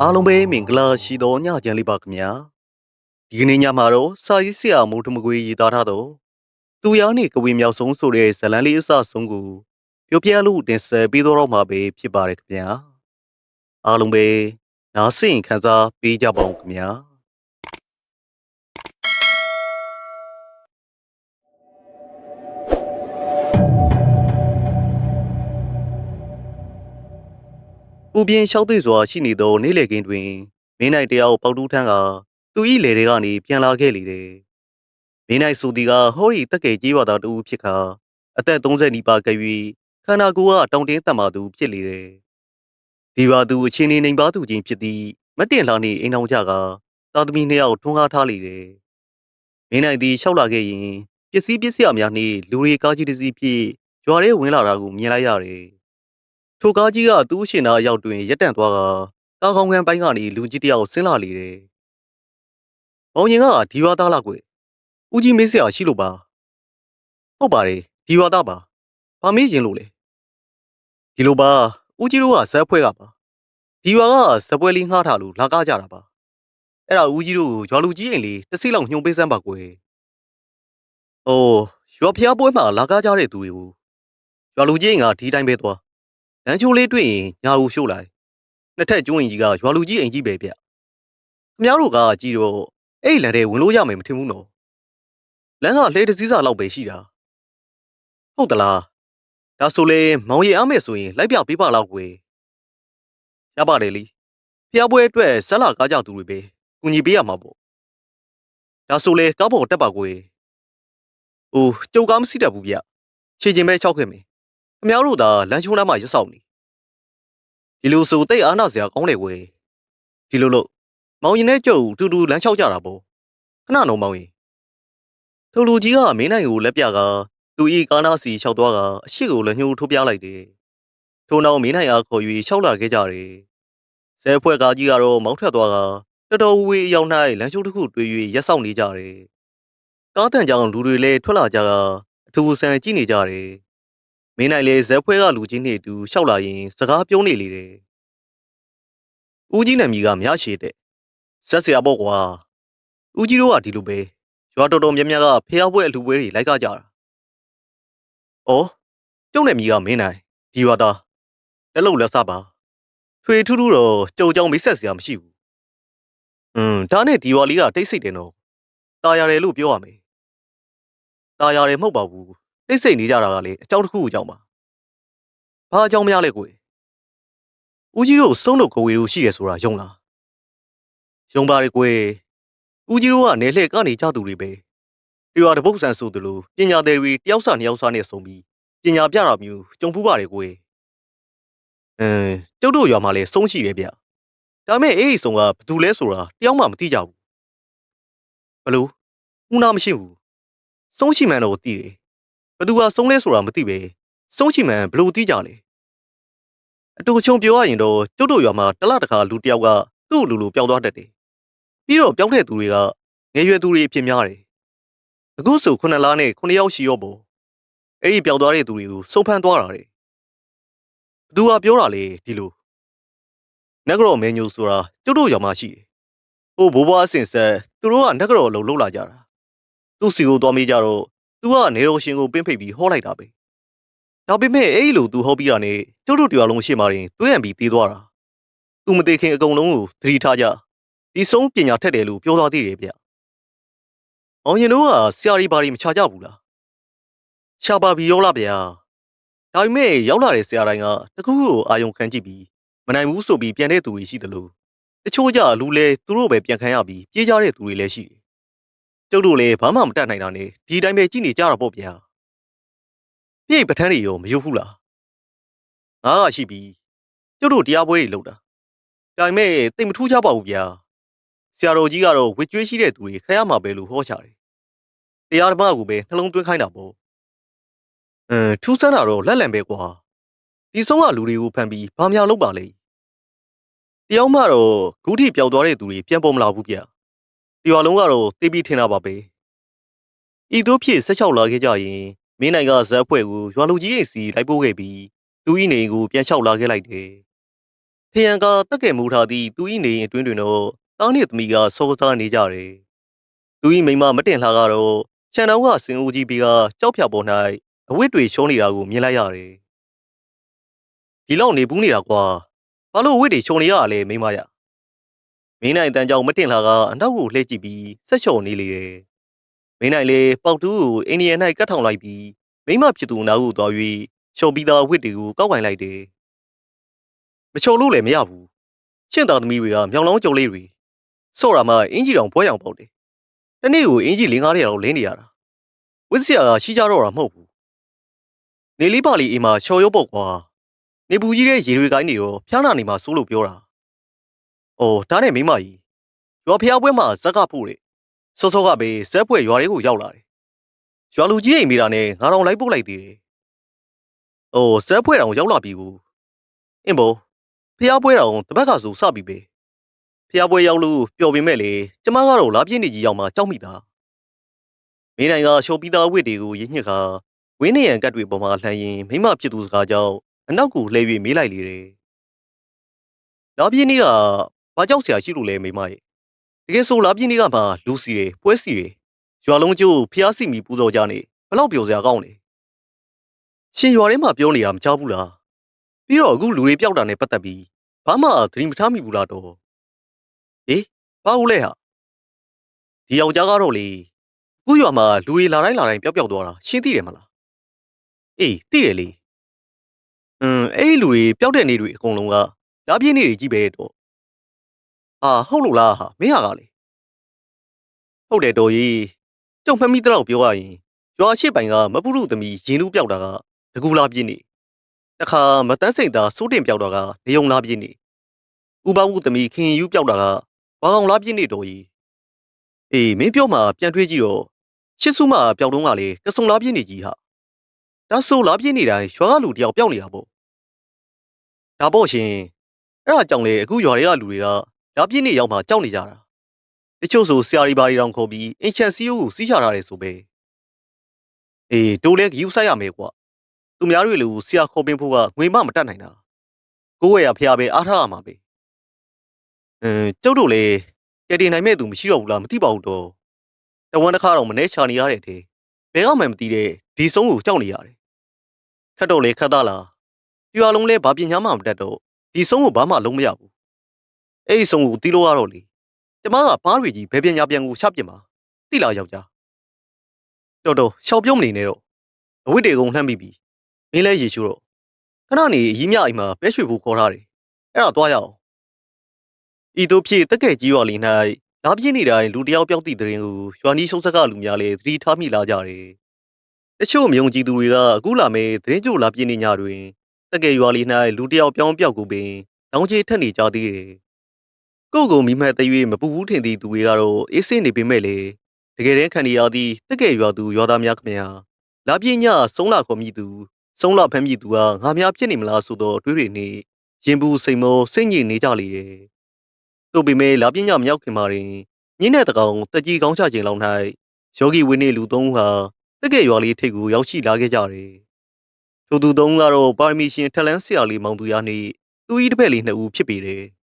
အားလုံးပဲမင်္ဂလာရှိသောညချမ်းလေးပါခင်ဗျာဒီကနေ့ညမှာတော့စာရေးဆရာမိုးထမကွေရေးသားထားတော့သူရနှင့်ကဝေမြောက်ဆုံးဆိုတဲ့ဇတ်လန်းလေးအစဆုံးကိုပြောပြလို့တင်ဆက်ပေးတော့မှာပဲဖြစ်ပါတယ်ခင်ဗျာအားလုံးပဲနားဆင်ခံစားပေးကြပါဦးခင်ဗျာ ပူပြင်းလျှောက်သွေ့စွာရှိနေသောနေ့လေကင်းတွင်မင်းနိုင်တယောက်ပေါက်တူးထန်းကသူ၏လေတွေကနေပြန်လာခဲ့လေတယ်။မင်းနိုင်ဆိုသည်ကဟောရီတက်ကဲကြီးဝါသားတူဖြစ်ခါအသက်30နီးပါးကပ်၍ခန္ဓာကိုယ်ကတောင်တင်းတက်မှသူဖြစ်လေတယ်။ဒီပါသူအချင်းနေနိုင်ပါသူချင်းဖြစ်သည်မတင်လာနေအိမ်အောင်ကြကသာသမီနှစ်ယောက်ထွန်းကားထားလေတယ်။မင်းနိုင်သည်လျှောက်လာခဲ့ရင်ပစ္စည်းပစ္စည်းအများနှင့်လူတွေကားကြီးတစ်စီးဖြင့်ရွာထဲဝင်လာတာကိုမြင်လိုက်ရတယ်။ ထိုကားကြီးကသူ့ရှင်နာအရောက်တွင်ရက်တန့်သွားကကားကောင်းကန်းပိုင်းကနေလူကြီးတယောက်ဆင်းလာလေတယ်။ဘောင်ရင်ကဒီဝါသားလားကွ။ဦးကြီးမေးစရာရှိလို့ပါ။ဟုတ်ပါတယ်ဒီဝါသားပါ။ဘာမေးရင်လို့လဲ။ဒီလိုပါဦးကြီးတို့ကဇက်ဖွဲ့ကပါ။ဒီဝါကဇက်ပွဲလေးငှားထားလို့လာကားကြတာပါ။အဲ့ဒါဦးကြီးတို့ကိုရွာလူကြီးအိမ်လေးတစ်စီးလောက်ညှို့ပေးစမ်းပါကွယ်။အိုးရွာဖျားပွဲမှာလာကားကြတဲ့သူတွေကိုရွာလူကြီးအိမ်ကဒီတိုင်းပဲသွား လမ်းချိုးလေးတွေ့ရင်ညာဦးရှို့လိုက်နှစ်ထပ်ကျွန်းရင်ကြီးကရွာလူကြီးအိမ်ကြီးပဲဗျခမည်းတော်ကကြည်တော့အဲ့ဒီလမ်းထဲဝင်လို့ရမယ်မထင်ဘူးနော်လမ်းကလှေတစ်စည်းစာလောက်ပဲရှိတာဟုတ်သလားဒါဆိုလေမောင်ရည်အားမယ်ဆိုရင်လိုက်ပြပေးပါလောက်ကွယ်ရပါတယ်လीဖျားပွဲအတွက်ဇက်လာကားကြသူတွေပဲကူညီပေးရမှာပေါ့ဒါဆိုလေကားပေါ်တက်ပါကွယ်အိုးကြုတ်ကားမရှိတတ်ဘူးဗျခြေကျင်ပဲ၆ခဲ့မယ် ခမ ्या တို့သာလမ်းချိုးနားမှာရက်ဆောင်နေဒီလိုဆိုတိတ်အားနာစရာကောင်းတယ်ကွယ်ဒီလိုလို့မောင်ရင်နဲ့ကျုပ်တူတူလမ်းလျှောက်ကြတာပေါ့ခဏတော့မောင်ရင်ထိုလူကြီးကမင်းနိုင်ကိုလက်ပြကသူဤကားနာစီလျှောက်သွားကအရှိကိုလည်းညှိုးထိုးပြလိုက်တယ်ထို့နောက်မင်းနိုင်အားခေါ်၍လျှောက်လာခဲ့ကြတယ်ဇဲဖွဲ့ကားကြီးကတော့မောင်းထွက်သွားကတော်တော်ဝေးအရောက်၌လမ်းချိုးတစ်ခုတွေ့၍ရက်ဆောင်နေကြတယ်ကားတန်ကြောင်လူတွေလည်းထွက်လာကြကအထူးဆန်ကြည့်နေကြတယ် မင်းနိုင်လေဇက်ဖွဲကလူကြီးနဲ့အတူလျှောက်လာရင်စကားပြောနေလေတယ်။ဦးကြီးနာမည်ကမြရှိတဲ့ဇက်ဆရာပေါ့ကွာ။ဦးကြီးတို့ကဒီလိုပဲရွာတော်တော်များများကဖျားပွဲအလှပွဲတွေလိုက်ကြကြတာ။အော်ကျုပ်နဲ့မီကမင်းနိုင်ဒီရွာသားလက်လုံးလက်စားပါ။ထွေထူးထူးတော့ကြုံကြောင်မိတ်ဆက်စရာမရှိဘူး။อืมဒါနဲ့ဒီရွာလေးကတိတ်ဆိတ်တယ်နော်။ตายရတယ်လို့ပြောရမယ်။ตายရတယ်မဟုတ်ပါဘူး။ တိတ်ဆိတ်နေကြတာကလေအကြောင်းတစ်ခုအကြောင်းပါ။ဘာအကြောင်းများလဲကို။ဦးကြီးတို့စုံးတို့ကိုဝေတို့ရှိရဆိုတာယုံလား။ယုံပါတယ်ကို။ဦးကြီးတို့ကနေလှည့်ကနေကြသူတွေပဲ။ဒီရွာတပုတ်ဆန်ဆိုသလိုပညာသည်တွေတယောက်စာနှစ်ယောက်စာနဲ့ဆုံပြီးပညာပြတာမျိုးကြုံဖူးပါတယ်ကို။အင်းကျုပ်တို့ရွာမှာလည်းစုံးရှိတယ်ဗျ။ဒါမဲ့အေးဒီစုံကဘာတူလဲဆိုတာတယောက်မှမသိကြဘူး။ဘလို့ဦးနာမရှိဘူး။စုံးရှိမှန်တော့သိတယ်။ဘ သူကဆုံးလဲဆိုတာမသိပဲဆုံးချီမှန်ဘလို့တီးကြလဲအတူချုံပြောရရင်တော့ကျုပ်တို့ရွာမှာတစ်လတစ်ခါလူတစ်ယောက်ကသူ့လူလူပျောက်သွားတတ်တယ်ပြီးတော့ပျောက်တဲ့သူတွေကငယ်ရွယ်သူတွေအဖြစ်များတယ်အခုဆိုခုနှစ်လားနဲ့ခုနှစ်ယောက်ရှိရောပေါ့အဲ့ဒီပျောက်သွားတဲ့သူတွေကိုစုံဖမ်းသွားတာတဲ့ဘသူကပြောတာလေဒီလိုနဂရောမင်းညိုဆိုတာကျုပ်တို့ရွာမှာရှိတယ်ဟိုဘိုးဘွားအစင်ဆက်သူတို့ကနဂရောလုံးလုံးလာကြတာသူ့စီကိုသွားမေးကြတော့ သူကနေတော်ရှင်ကိုပင်းဖိတ်ပြီးဟောလိုက်တာပဲဒါပေမဲ့အဲ့လိုသူဟောပြီးတာနဲ့ကျုပ်တို့တရားလုံးရှေ့မှာတင်တွေးရံပြီးသေးသွားတာသူမသိခင်အကုန်လုံးကိုသတိထားကြဒီဆုံးပညာထက်တယ်လို့ပြောသွားသေးတယ်ဗျ။အောင်ရင်တို့ကဆရာကြီးဘာတွေမချကြဘူးလား။ရှာပါပြီရောလားဗျာ။ဒါပေမဲ့ရောက်လာတဲ့ဆရာတိုင်းကတကူကိုအာယုံခံကြည့်ပြီးမနိုင်ဘူးဆိုပြီးပြန်တဲ့သူတွေရှိတယ်လို့တချို့ကြလူလဲသူတို့ပဲပြန်ခံရပြီးပြေးကြတဲ့သူတွေလည်းရှိတယ် ကျုပ်တို့လည်းဘာမှမတတ်နိုင်တာနဲ့ဒီတိုင်းပဲကြည့်နေကြတာပေါ့ဗျာ။ပြိတ်ပထန်းတွေရောမယုတ်ဘူးလား။ငါကရှိပြီ။ကျုပ်တို့တရားပွဲတွေလုပ်တာ။ဒါပေမဲ့တိတ်မထူးကြပါဘူးဗျာ။ဆရာတော်ကြီးကတော့ဝစ်ကျွေးရှိတဲ့သူတွေခရရမှာပဲလို့ဟောချတယ်။တရားဓမ္မကိုပဲနှလုံးသွင်းခိုင်းတာပေါ့။အင်းထူးဆန်းတာတော့လက်လံပဲကွာ။ဒီဆုံးကလူတွေကိုဖမ်းပြီးဘာများလုပ်ပါလဲ။တယောက်မှတော့ဂုထိပျောက်သွားတဲ့သူတွေပြန်ပေါ်မလာဘူးဗျ။ တရွာလုံးကတော့တေးပြီးထင်တာပါပဲ။ဤသို့ဖြစ်16လာခဲ့ကြရင်မင်းနိုင်ကဇက်ဖွဲ့ကိုရွာလူကြီးရဲ့စီလိုက်ပို့ခဲ့ပြီးသူ၏နေအိမ်ကိုပြန်လျှောက်လာခဲ့လိုက်တယ်။ထရန်ကတက်ကဲမူထားသည့်သူ၏နေအိမ်အတွင်းတွင်တော့တားနှင့်သမီးကစောစားနေကြတယ်။သူ၏မိန်းမမတင်လှကတော့ခြံတော်ကစင်ဦးကြီးပြီးကကြောက်ဖြာပေါ်၌အဝတ်တွေရှုံးနေတာကိုမြင်လိုက်ရတယ်။ဒီလောက်နေဘူးနေတာကွာ။ဘာလို့အဝတ်တွေရှုံးနေရလဲမိန်းမရ။ မင်းနိုင်တန်းကြောင့်မတင်လှကအနောက်ကိုလှည့်ကြည့်ပြီးဆက်ချော်နေလေတယ်။မင်းနိုင်လေပေါက်တူးကိုအိန္ဒိယ၌ကတ်ထောင်လိုက်ပြီးမိန်းမဖြစ်သူနာကိုသွား၍ချော်ပြီးသားအဝတ်တွေကိုကောက်ကင်လိုက်တယ်။မချော်လို့လည်းမရဘူး။ရှင့်သားသမီးတွေကမြောင်လောင်းကြုံလေးတွေဆော့ရမှအင်ကြီးတောင်ဘွဲရောင်ပေါက်တယ်။တနေ့ကိုအင်ကြီး၄၅ရက်လောက်လင်းနေရတာ။ဝစ်စရာကရှိကြတော့တာမဟုတ်ဘူး။နေလေးပါလီအိမ်မှာချော်ရုပ်ပုတ်ကွာ။နေပူကြီးတဲ့ရေတွေကိုင်းနေတော့ဖျားနာနေမှာစိုးလို့ပြောတာ။ အော်ဒါနဲ့မိမကြီးရွာဖျားပွဲမှာဇက်ကဖို့တဲ့။စောစောကပဲဇက်ပွဲရွာလေးကိုရောက်လာတယ်။ရွာလူကြီးအိမ်မိတာနဲ့ငါတော်လိုက်ပုတ်လိုက်သေးတယ်။အော်ဇက်ပွဲတောင်ရောက်လာပြီကို။အင်းဘောဖျားပွဲတောင်တပတ်ကဆိုစပြီပဲ။ဖျားပွဲရောက်လို့ပျော်ပင်မဲ့လေကျမကတော့လာပြင်းနေကြီးရောက်မှကြောက်မိတာ။မင်းနိုင်ကရှော်ပြီးသားဝစ်တွေကိုရင်းညစ်ခါဝင်းနေရန်ကတ်တွေပေါ်မှာလှန်ရင်မိမဖြစ်သူစကားကြောင့်အနောက်ကိုလှည့်၍မေးလိုက်လေတယ်။လာပြင်းနေက ဘာကြောက်စရာရှိလို့လဲမိမရဲ့။တကယ်ဆိုလာပြင်းနေကမှလူစီတယ်ပွဲစီတယ်ရွာလုံးကျိုးဖျားစီမီပူဇော်ကြနေဘလောက်ပျော်စရာကောင်းလဲ။ရှင်ရွာထဲမှာပြောနေတာမကြောက်ဘူးလား။ပြီးတော့အခုလူတွေပျောက်တာနဲ့ပတ်သက်ပြီးဘာမှသတိမထားမိဘူးလားတော့။ဟေးဘာဟုတ်လဲဟာ။ဒီယောက်ျားကတော့လေအခုရွာမှာလူတွေလာတိုင်းလာတိုင်းပျောက်ပျောက်သွားတာရှင်းသိတယ်မလား။အေးသိတယ်လေ။အင်းအဲ့ဒီလူတွေပျောက်တဲ့နေတွေအကုန်လုံးကလာပြင်းနေတွေကြီးပဲတော့။ ဟာဟုတ်လို့လားဟာမင်းဟာကလေ။ဟုတ်တယ်တော်ကြီး။ကျုံမှတ်မိတော့ပြောရရင်ရွာရှိပိုင်ကမပုရုသမီးရင်လူပျောက်တာကတကူလာပြင်းနေ။တခါမတန်းစိန်သားစိုးတင်ပျောက်တာကနေုံလာပြင်းနေ။ဥပဝုသမီးခင်ယူပျောက်တာကဘာကောင်လာပြင်းနေတော်ကြီး။အေးမင်းပြောမှပြန်တွေးကြည့်တော့ရှစ်စုမပျောက်တော့ကလေကစုံလာပြင်းနေကြီးဟာ။ဒါဆိုလာပြင်းနေတိုင်းရွာကလူတယောက်ပျောက်နေတာပေါ့။ဒါပေါ့ရှင်။အဲ့ဒါကြောင့်လေအခုရွာတွေကလူတွေက လာပြင်းနေရောက်မှကြောက်နေကြတာ။တချို့ဆိုဆရာကြီးဘာတွေတောင်ခေါ်ပြီးအင်ချန်စီယိုကိုစီးချထားတယ်ဆိုပဲ။အေးတိုးလဲဂယူဆိုင်ရမယ်ကွာ။သူများတွေလူဆရာခေါ်ပင်းဖို့ကငွေမမတတ်နိုင်တာ။ကိုယ့်ဝယ်ရဖျားပဲအားထားရမှာပဲ။အင်းကျုပ်တို့လေကယ်တင်နိုင်မဲ့သူမရှိတော့ဘူးလားမသိပါဘူးတော့။တဝမ်းတစ်ခါတော့မနေချာနေရတဲ့တဲ့။ဘယ်ကမှမသိတဲ့ဒီဆုံးကိုကြောက်နေရတယ်။ခက်တော့လေခက်သားလား။ဒီအလုံးလဲဘာပညာမှမတတ်တော့ဒီဆုံးကိုဘာမှလုံးမရဘူး။ အဲ့ဒီဆုံးကိုတီးလို့ရတော့လေ။ကျမကဘားတွေကြီးဘယ်ပညာပြန်ကိုချပြစ်မှာ။တိလာယောက်ျား။တော်တော်ရှောက်ပြုံးမနေနဲ့တော့။အဝိတ္တေကုံလှမ်းပြီးပြီ။မင်းလဲရေချိုးတော့ခဏနေရီးမြအိမ်မှာပဲရွှေဖို့ခေါ်ထားတယ်။အဲ့ဒါသွားရအောင်။ဤတို့ဖြစ်တက်ကဲကြီးရွာလေး၌လာပြင်းနေတိုင်းလူတယောက်ပျောက်သည့်တရင်ကိုရွာနီးရှုံးဆက်ကလူများလည်းသတိထားမိလာကြတယ်။တချို့မယုံကြည်သူတွေကအခုလာမဲ့တရင်ကျို့လာပြင်းနေညတွင်တက်ကဲရွာလေး၌လူတယောက်ပြောင်းပြောက်ကိုပင်တောင်းချေထက်နေကြသေးတယ်။ ကိုယ့်ကိုမိမှတ်သိ၍မပူဘူးထင်သည့်သူတွေကတော့အေးစင်းနေပေမဲ့လေတကယ်တမ်းခံရသည့်တက်ကဲရွာသူရွာသားများခင်ဗျာလာပြင်းညဆုံးလာခေါ်မိသူဆုံးလာဖမ်းမိသူကငါများဖြစ်နေမလားဆိုတော့တွေးတွေနေရင်ဘူးစိမ်မောစိတ်ညစ်နေကြလေတယ်။တို့ပေမဲ့လာပြင်းညမရောက်ခင်မှာရင်ညင်းတဲ့တကောင်တက်ကြီးကောင်းချခြင်းလောက်၌ယောဂီဝင်းနေလူသုံးဦးဟာတက်ကဲရွာလေးထိပ်ကိုရောက်ရှိလာခဲ့ကြတယ်။ထိုသူသုံးဦးကတော့ပါရမီရှင်ထက်လန်းဆရာလေးမောင်သူရနှင့်သူဤတစ်ဖက်လေးနှစ်ဦးဖြစ်ပေတယ်။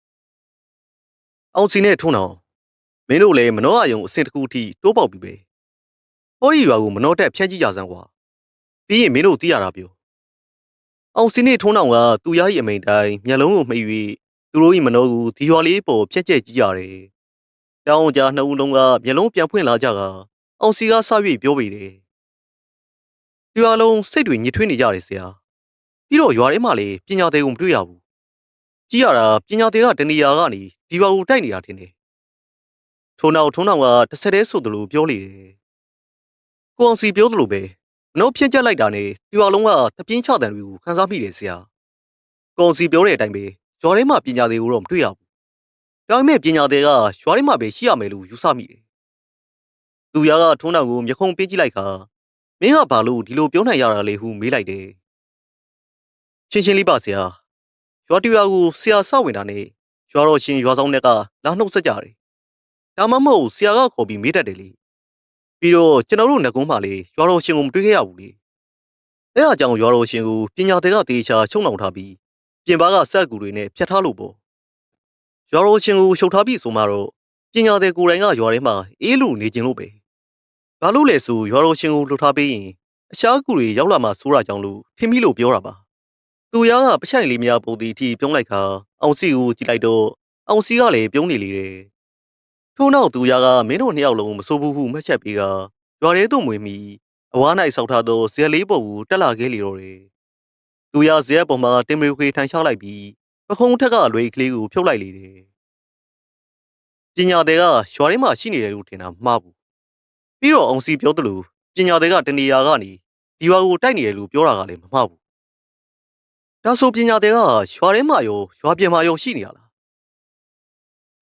အောင်စီနဲ့ထုံးအောင်မင်းတို့လည်းမနှောအယုံအဆင့်တစ်ခုထိတိုးပေါက်ပြီပဲ။ဟောဒီရွာကိုမနှောတက်ဖြန့်ကြည့်ကြစမ်းကွာ။ပြီးရင်မင်းတို့သိရတာပြော။အောင်စီနဲ့ထုံးအောင်ကသူရ၏အမိန်တိုင်းမျက်လုံးကိုမှိတ်၍သူတို့၏မနှောကိုဒီရွာလေးပေါ်ဖြန့်ကျက်ကြည့်ရတယ်။တောင်းကြနှစ်ဦးလုံးကမျက်လုံးပြန်ဖွင့်လာကြကအောင်စီကဆ၍ပြောပေတယ်။ဒီရွာလုံးစိတ်တွေညစ်ထွေးနေကြတယ်ဆရာ။ပြီးတော့ရွာထဲမှာလေပညာသေးကိုမတွေ့ရဘူး။ကြည့်ရတာပညာသေးကတနေရာကနေ ဒီဘက်ကိုတိုက်နေတာထင်တယ်။ထို့နောက်ထုံးနောက်ကတစ်ဆက်တည်းဆိုသလိုပြောလေတယ်။ကိုအောင်စီပြောသလိုပဲမနှောဖြန့်ကျက်လိုက်တာနဲ့ဒီရွာလုံးကတပြင်းချတန်တွေကိုခန်းစားမိတယ်ဆရာ။ကိုအောင်စီပြောတဲ့အတိုင်းပဲရွာထဲမှာပညာသေးကိုတော့မတွေ့ရဘူး။ဒါပေမဲ့ပညာသေးကရွာထဲမှာပဲရှိရမယ်လို့ယူဆမိတယ်။သူရကထုံးနောက်ကိုမျက်ခုံးပေးကြည့်လိုက်ခါမင်းကဘာလို့ဒီလိုပြောနိုင်ရတာလဲဟုမေးလိုက်တယ်။ရှင်းရှင်းလေးပါဆရာ။ရွာတူရွာကိုဆရာစဝင်တာနဲ့ ရွာတော်ရှင်ရွာဆောင်တွေကလာနှုတ်ဆက်ကြတယ်။ဒါမှမဟုတ်ဆရာကခေါ်ပြီးမေးတတ်တယ်လေ။ပြီးတော့ကျွန်တော်တို့ငကုံးမှလေရွာတော်ရှင်ကိုမတွေ့ခဲ့ရဘူးလေအဲအကြောင်းရွာတော်ရှင်ကိုပညာသည်ကတေချာချုံနှောင်ထားပြီးပြင်ပကစက်ကူတွေနဲ့ဖြတ်ထားလို့ပေါ့ရွာတော်ရှင်ကိုရှုပ်ထားပြီးဆိုမှတော့ပညာသည်ကိုယ်တိုင်ကရွာထဲမှာအေးလို့နေခြင်းလို့ပဲဘာလို့လဲဆိုရွာတော်ရှင်ကိုလှုပ်ထားပေးရင်အရှားကူတွေရောက်လာမှဆိုးတာကြောင့်လို့ထင်မိလို့ပြောတာပါသူရကပချိုင်လေးများပုံတီအထိပြုံးလိုက်ခါ အောင်စီကိုကြည့်လိုက်တော့အောင်စီကလည်းပြုံးနေလေတယ်ထို့နောက်သူရကမင်းတို့နှစ်ယောက်လုံးမစိုးဘူးဟုမှတ်ချက်ပေးကရွာထဲသို့ဝင်ပြီးအဝါ၌ဆောက်ထားသောဇက်လေးပုံကိုတက်လာခဲ့လေတော့တယ်သူရဇက်ပေါ်မှာတင်မရီခွေထိုင်ချလိုက်ပြီးပခုံးထက်ကလွေကလေးကိုဖြုတ်လိုက်လေတယ်ပညာသည်ကရွာထဲမှာရှိနေတယ်လို့ထင်တာမှားဘူးပြီးတော့အောင်စီပြောသလိုပညာသည်ကတနေရာကနေဒီရွာကိုတိုက်နေတယ်လို့ပြောတာကလည်းမမှားဘူး ဒါဆိုပညာသည်ကရွာထဲမှာရောရွာပြင်မှာရောရှိနေရလား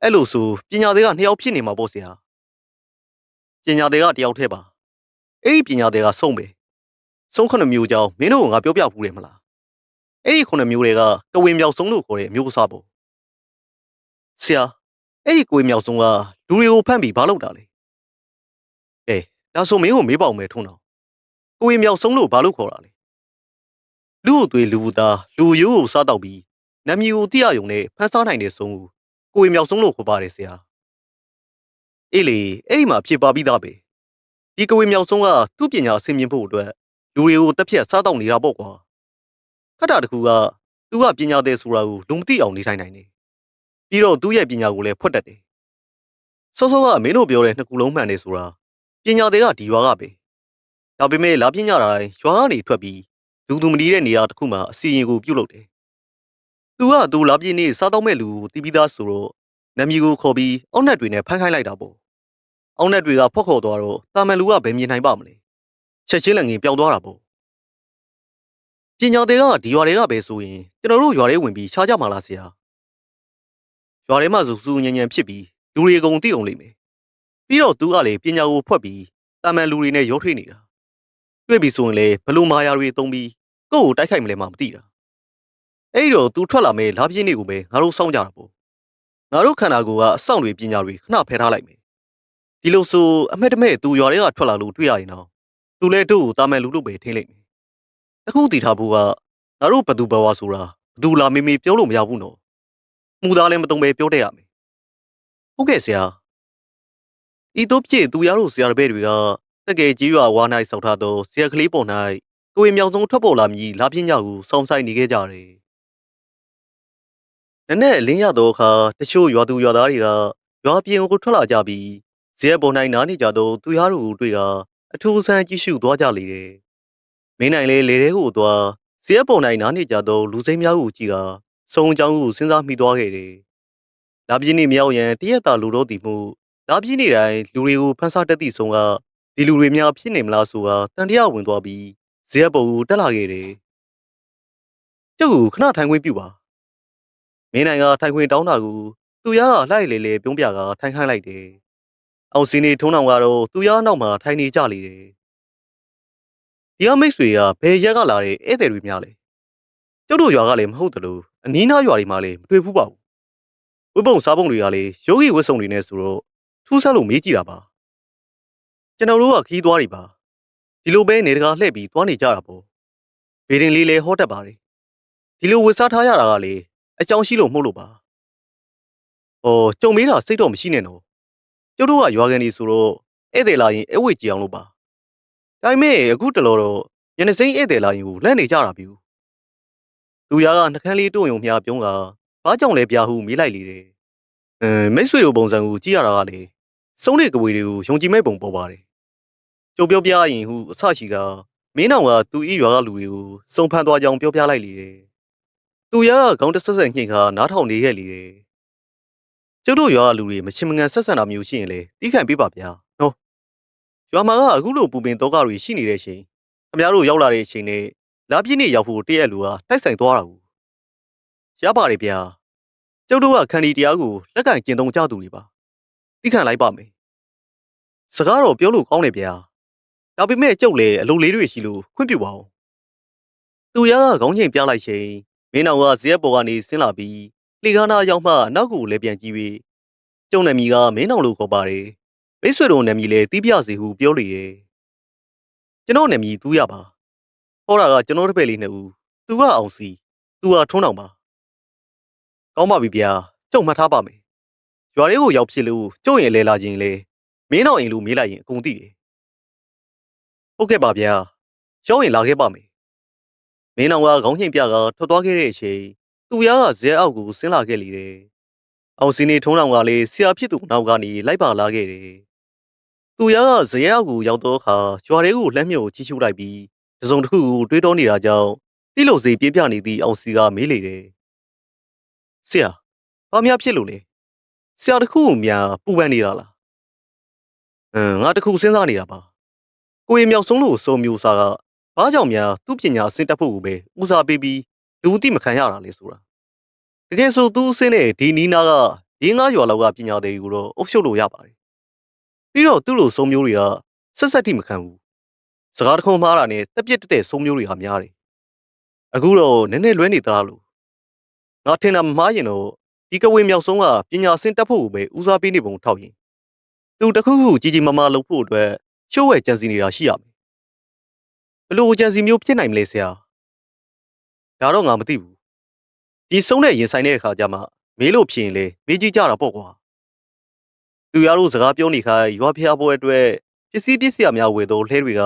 အဲ့လိုဆိုပညာသည်ကနှစ်ယောက်ဖြစ်နေမှာပေါ့ဆရာပညာသည်ကတယောက်တည်းပါအဲ့ဒီပညာသည်ကဆုံးပဲဆုံးခုနှစ်မျိုးကြောင်းမင်းတို့ကငါပြောပြဘူးတယ်မလားအဲ့ဒီခုနှစ်မျိုးတွေကကဝေမြောက်ဆုံးလို့ခေါ်တဲ့အမျိုးအစားပေါ့ဆရာအဲ့ဒီကိုဝေမြောက်ဆုံးကလူတွေကိုဖမ်းပြီးဘာလုပ်တာလဲအေးဒါဆိုမင်းကိုမေးပါအောင်မယ်ထုံးတော့ကိုဝေမြောက်ဆုံးလို့ဘာလို့ခေါ်တာလဲ လူ့အသွေးလူသားလူရိုးကိုစားတော့ပြီးနမီကိုတိရယုံနဲ့ဖမ်းစားနိုင်တဲ့ဆုံးကိုကိုဝေမြောက်ဆုံးလို့ခေါ်ပါတယ်ဆရာအေးလေအဲ့ဒီမှာဖြေပါပြီးသားပဲဒီကဝေမြောက်ဆုံးကသူ့ပညာအဆင်မြင့်ဖို့အတွက်လူတွေကိုတက်ဖြတ်စားတော့နေတာပေါ့ကွာခက်တာတခုကသူကပညာသည်ဆိုတာကိုလူမသိအောင်နေထိုင်နိုင်တယ်ပြီးတော့သူ့ရဲ့ပညာကိုလည်းဖွက်တတ်တယ်စောစောကမင်းတို့ပြောတဲ့နှစ်ခုလုံးမှန်တယ်ဆိုတာပညာသည်ကဒီရွာကပဲဒါပေမဲ့လာပညာတိုင်းရွာကနေထွက်ပြီး ဒူဒူမတီးတဲ့နေရာတစ်ခုမှာအစီရင်ကိုပြုတ်လုပ်တယ်သူကသူလာပြင်းနေစားတော့မဲ့လူကိုတီးပြီးသားဆိုတော့နမီကိုခေါ်ပြီးအောက်နက်တွေနဲ့ဖမ်းခိုင်းလိုက်တာပေါ့အောက်နက်တွေကဖွက်ခေါ်သွားတော့တာမန်လူကဘယ်မြင်နိုင်ပါမလဲချက်ချင်းလည်းငင်ပျောက်သွားတာပေါ့ပညာတွေကဒီရွာတွေကပဲဆိုရင်ကျွန်တော်တို့ရွာတွေဝင်ပြီးရှားကြမှာလားဆရာရွာထဲမှာစုစုညံညံဖြစ်ပြီးလူတွေအကုန်သိအောင်လိမ့်မယ်ပြီးတော့သူကလည်းပညာကိုဖွက်ပြီးတာမန်လူတွေနဲ့ရောထွေးနေတာတွေ့ပြီဆိုရင်လည်းဘလို့မာယာတွေတုံးပြီး ကိုယ့်ကိုတိုက်ခိုက်မလဲမှမသိတာအဲ့တော့သူထွက်လာမဲ့လာပြင်းတွေကိုပဲငါတို့စောင့်ကြတာပေါ့ငါတို့ခန္ဓာကိုယ်ကအဆောင်တွေပညာတွေခဏဖယ်ထားလိုက်မယ်ဒီလိုဆိုအမက်တမဲ့သူရွာတွေကထွက်လာလို့တွေ့ရရင်တော့သူလည်းတို့ကိုတာမန်လူလို့ပဲထင်လိုက်မယ်အခုတည်ထားဖို့ကငါတို့ဘသူဘဝဆိုတာဘသူလာမေမေပြောလို့မရဘူးနော်မှုသားလည်းမတုံပဲပြောတတ်ရမယ်ဟုတ်ကဲ့ဆရာဤတို့ပြည့်သူရတို့ဆရာတပည့်တွေကတကယ်ကြီးရွာဝါ၌ဆောက်ထားသောဆရာကလေးပေါ်၌ ကိုယ်မြောင်ဆုံးထွက်ပေါ်လာမည်လာပြင်းကြကိုစောင့်ဆိုင်နေခဲ့ကြတယ်နည်းနည်းအလင်းရသောအခါတချို့ရွာသူရွာသားတွေကရွာပြင်ကိုထွက်လာကြပြီးဇရက်ပေါ်၌နားနေကြသောသူရတို့ကိုတွေ့ကအထူးဆန်းကြည့်ရှုသွားကြလေတယ်မင်းနိုင်လေလေတဲ့ကိုသွားဇရက်ပေါ်၌နားနေကြသောလူစိမ်းများကိုကြည့်ကစုံအကြောင်းကိုစဉ်းစားမိသွားခဲ့တယ်လာပြင်းနေမြောက်ရန်တရက်တာလူတို့တည်မှုလာပြင်းနေတိုင်းလူတွေကိုဖန်ဆားတက်သည့်ဆုံးကဒီလူတွေများဖြစ်နေမလားဆိုတာတန်တရားဝင်သွားပြီး ဇရက်ပေါ်ကိုတက်လာခဲ့တယ်ကျုပ်ကခဏထိုင်ခွင့်ပြုပါမင်းနိုင်ကထိုင်ခွင့်တောင်းတာကိုသူရကလိုက်လေလေပြုံးပြကထိုင်ခိုင်းလိုက်တယ်အောင်စီနေထုံးအောင်ကတော့သူရနောက်မှာထိုင်နေကြလေတယ်ဒီကမိတ်ဆွေကဘယ်ရက်ကလာတဲ့ဧည့်သည်တွေများလဲကျုပ်တို့ရွာကလည်းမဟုတ်တယ်လို့အနီးနားရွာတွေမှာလည်းမတွေ့ဘူးပါဘူးဝိပုံစားပုံတွေကလည်းယောဂီဝတ်စုံတွေနဲ့ဆိုတော့ထူးဆန်းလို့မေးကြည့်တာပါကျွန်တော်တို့ကခီးသွားတွေပါ ဒီလိုပဲနေတကာလှည့်ပြီးသွားနေကြတာပေါ့ဗေဒင်လေးလည်းဟောတတ်ပါတယ်ဒီလိုဝတ်စားထားရတာကလေအကြောင်းရှိလို့မဟုတ်လို့ပါဟောကြုံမေးတာစိတ်တော့မရှိနဲ့နော်ကျုပ်တို့ကရွာကန်ကြီးဆိုတော့ဧည့်သည်လာရင်အဝိတ်ကြည်အောင်လို့ပါဒါပေမဲ့အခုတလောတော့ညနေစိမ့်ဧည့်သည်လာရင်ကိုလက်နေကြတာပြူသူရကနှကန်းလေးတွုံယုံမြပြုံးကဘာကြောင့်လဲပြာဟုမေးလိုက်လေတယ်အဲမိတ်ဆွေတို့ပုံစံကိုကြည့်ရတာကလေစုံးတဲ့ကဝေတွေကိုယုံကြည်မဲ့ပုံပေါ်ပါတယ် ကျုပ်ပြောပြရင်ဟုအဆရှိကမင်းနောင်ကသူဤရွာကလူတွေကိုစုံဖန်သွားကြောင်းပြောပြလိုက်လေတယ်သူရကခေါင်းတဆက်ဆက်ညှိခါနားထောင်နေခဲ့လေတယ်ကျုပ်တို့ရွာကလူတွေမချင်မငံဆက်ဆံတာမျိုးရှိရင်လေတီးခံပေးပါဗျာနော်ရွာမှာကအခုလိုပူပင်တော့ကတွေရှိနေတဲ့အချိန်ခင်ဗျားတို့ရောက်လာတဲ့အချိန်နဲ့လာပြည့်နေ့ရောက်ဖို့တည့်ရက်လူကတိုက်ဆိုင်သွားတာကိုရပါတယ်ဗျာကျုပ်တို့ကခန္ဒီတရားကိုလက်ကင်ကျင့်သုံးကြသူတွေပါတီးခံလိုက်ပါမယ်စကားတော့ပြောလို့ကောင်းတယ်ဗျာ ဒါပေမဲ့ကျုပ်လည်းအလုပ်လေးတွေရှိလို့ခွင့်ပြုပါဦးသူရကခေါင်းချိန်ပြလိုက်ချိန်မင်းတော်ကဇရက်ပေါ်ကနေဆင်းလာပြီးလေကားနာရောက်မှနောက်ကိုလည်းပြန်ကြည့်ပြီးကျုံနာမီကမင်းတော်လို့ခေါ်ပါတယ်မိတ်ဆွေတော်နာမီလည်းတီးပြစီဟုပြောလေရဲ့ကျွန်တော်နာမီသူရပါဟောတာကကျွန်တော်တစ်ပည့်လေးနှစ်ဦးသူကအောင်စီသူကထုံးအောင်ပါကောင်းပါပြီဗျာကျုံမှတ်ထားပါမယ်ရွာလေးကိုရောက်ဖြစ်လို့ကျုံရင်လဲလာခြင်းလေမင်းတော်အိမ်လူမေးလိုက်ရင်အကုန်သိတယ် ဟုတ်ကဲ့ပါဗျာရောက်ရင်လာခဲ့ပါမယ်မင်းတော်ကခေါင်းချိန်ပြကထွက်သွားခဲ့တဲ့အချိန်သူရကဇဲအောက်ကိုဆင်းလာခဲ့လေတယ်အောင်စီနေထုံးအောင်ကလည်းဆရာဖြစ်သူနောက်ကနေလိုက်ပါလာခဲ့တယ်သူရကဇဲအောက်ကိုရောက်တော့အခါရွာလေးကိုလှမ်းမြုပ်ကြည့်ရှုလိုက်ပြီးတစုံတစ်ခုကိုတွေးတောနေတာကြောင့်တိလို့စီပြင်းပြနေသည့်အောင်စီကမေးလေတယ်။ဆရာဘာများဖြစ်လို့လဲ။ဆရာတစ်ခုကိုများပူပန်နေတာလား။အင်းငါတစ်ခုစဉ်းစားနေတာပါ။ ကိုရင်မြောက်ဆုံးလို့စုံမျိုးစားကဘာကြောင့်များသူ့ပညာအဆင့်တက်ဖို့ကိုပဲဦးစားပေးပြီးလူတိမခံရတာလေဆိုတာ။တကယ်ဆိုသူ့အဆင့်နဲ့ဒီနီးနားကရင်းငါးရွာလောက်ကပညာတွေကိုတော့အုပ်ချုပ်လို့ရပါတယ်။ပြီးတော့သူ့လိုစုံမျိုးတွေကဆက်ဆက်တိမခံဘူး။စကားတစ်ခုမှားတာနဲ့တက်ပြက်တက်တဲ့စုံမျိုးတွေဟာများတယ်။အခုတော့နည်းနည်းလွဲနေသလားလို့ငါထင်တာမမှားရင်တော့ဒီကဝေမြောက်ဆုံးကပညာစင်တက်ဖို့ကိုပဲဦးစားပေးနေပုံထောက်ရင်သူတခုခုကြီးကြီးမားမားလုပ်ဖို့အတွက် ချိုးဝဲကြံစီနေတာရှိရမယ်ဘလို့ကြံစီမျိုးဖြစ်နိုင်မလဲဆရာဒါတော့ငါမသိဘူးဒီဆုံးတဲ့ရင်ဆိုင်တဲ့အခါကျမှမေးလို့ဖြစ်ရင်လေမေးကြည့်ကြတာပေါ့ကွာသူရတို့စကားပြောနေခိုင်းရွာဖျားပွဲအတွက်ပစ္စည်းပစ္စည်းအများဝယ်တော့လှဲတွေက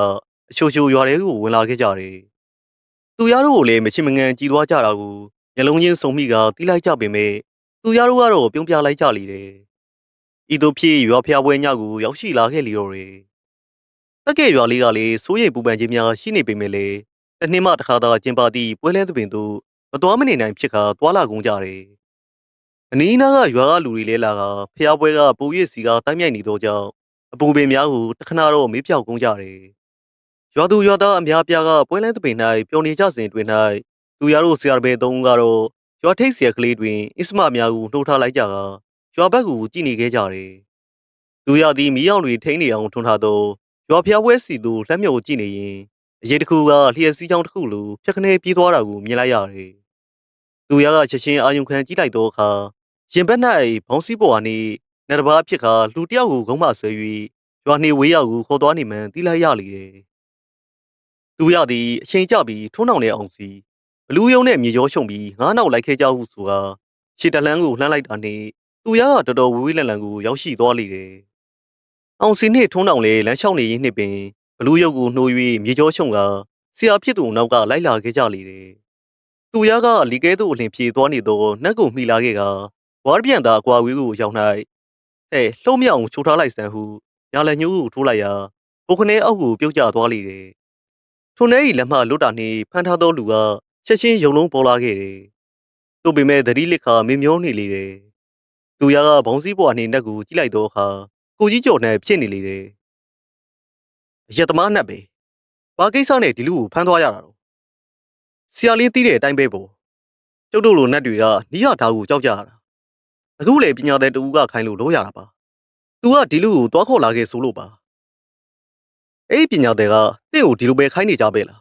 အချိုချိုရွာတွေကိုဝင်လာခဲ့ကြတယ်သူရတို့ကိုလည်းမချင်မငန်ကြည်သွားကြတာကိုမျက်လုံးချင်းစုံမိကတီးလိုက်ကြပေမဲ့သူရတို့ကတော့ပြုံးပြလိုက်ကြလေတယ်ဤသို့ဖြစ်ရွာဖျားပွဲညကိုရောက်ရှိလာခဲ့လေတော့တယ် တက်ကဲရွာလေးကလည်းစိုးရိမ်ပူပန်ခြင်းများရှိနေပေမဲ့လည်းတစ်နှစ်မှတစ်ခါသာကျင်းပသည့်ပွဲလန်းသပင်တို့မတော်မနေနိုင်ဖြစ်ခါတွာလာကုန်ကြတယ်အနီးနားကရွာကလူတွေလဲလာကဖျားပွဲကပူရစ်စီကတိုင်းမြိုက်နေသောကြောင့်အပူပင်များကိုတခဏတော့မေးပြောက်ကုန်ကြတယ်ရွာသူရွာသားအများပြားကပွဲလန်းသပင်၌ပျော်နေကြစဉ်တွင်၌သူရတို့ဆရာတပည့်သုံးဦးကတော့ရွာထိပ်ဆရာကလေးတွင်အစ္စမများကိုနှိုးထားလိုက်ကြကရွာဘက်ကိုကြည့်နေခဲ့ကြတယ်သူရသည်မီးအောင်တွေထိန်းနေအောင်ထွန်းထားသော ရွာဖျားပွဲစီသူလက်မြုပ်ကြည့်နေရင်အရေးတစ်ခုကလျှက်စီးချောင်းတစ်ခုလိုဖြက်ခနဲပြေးသွားတာကိုမြင်လိုက်ရတယ်သူရကချက်ချင်းအာယုံခံကြည့်လိုက်သောအခါရင်ဘက်၌ဘောင်းစည်းပေါ်ကနေနေတဘာဖြစ်ခါလူတယောက်ကိုဂုံးမဆွဲ၍ရွာနေဝေးရောက်ကိုခေါ်သွားနေမှန်တီးလိုက်ရလေတယ်သူရသည်အချိန်ကျပြီးထုံးနှောင်တဲ့အောင်စီဘလူးယုံနဲ့မြေကျောရှုံပြီးငားနောက်လိုက်ခဲ့ကြဟုဆိုတာခြေတလန်းကိုလှမ်းလိုက်တာနဲ့သူရကတော်တော်ဝေးဝေးလန်လန်ကိုရောက်ရှိသွားလေတယ် အောင်စီနှင့်ထုံးနှောင်လေလမ်းလျှောက်နေရင်းနှစ်ပင်ဘလူးယုံကိုနှိုး၍မြေကျောရှုံကဆရာဖြစ်သူနောက်ကလိုက်လာခဲ့ကြလေတယ်သူရကလီကဲသို့အလင်ပြေသွားနေသောနတ်ကိုမှီလာခဲ့ကဝါရပြန်သာအကွာဝေးကိုရောက်၌ဟဲ့လှုံ့မြောင်ချိုးထားလိုက်စမ်းဟုညာလည်းညှိုးကိုထိုးလိုက်ရာပုခနဲအောက်ကိုပြုတ်ကျသွားလေတယ်ထိုနဲဤလက်မှလွတ်တာနှင့်ဖမ်းထားသောလူကချက်ချင်းယုံလုံးပေါ်လာခဲ့တယ်။သို့ပေမဲ့သတိလစ်ခါမင်းမျောနေလေတယ်။သူရကဘောင်းစည်းပွားနှင့်နက်ကိုကြည့်လိုက်တော့အခါ ကိုကြီးကျော်နဲ့ဖြစ်နေလေတယ်။အရက်သမားနတ်ပဲ။ဘာကိစ္စနဲ့ဒီလူကိုဖမ်းသွားရတာတော့။ဆရာလေးသိတဲ့အတိုင်းပဲပေါ့။ကျုပ်တို့လိုနတ်တွေကနီးရဓာတ်ကိုကြောက်ကြရတာ။အခုလေပညာတဲ့တူကခိုင်းလို့လို့ရတာပါ။ तू ကဒီလူကိုတွားခေါ်လာခဲ့ဆိုလို့ပါ။အဲ့ဒီပညာတဲ့ကတင့်ကိုဒီလိုပဲခိုင်းနေကြပဲလား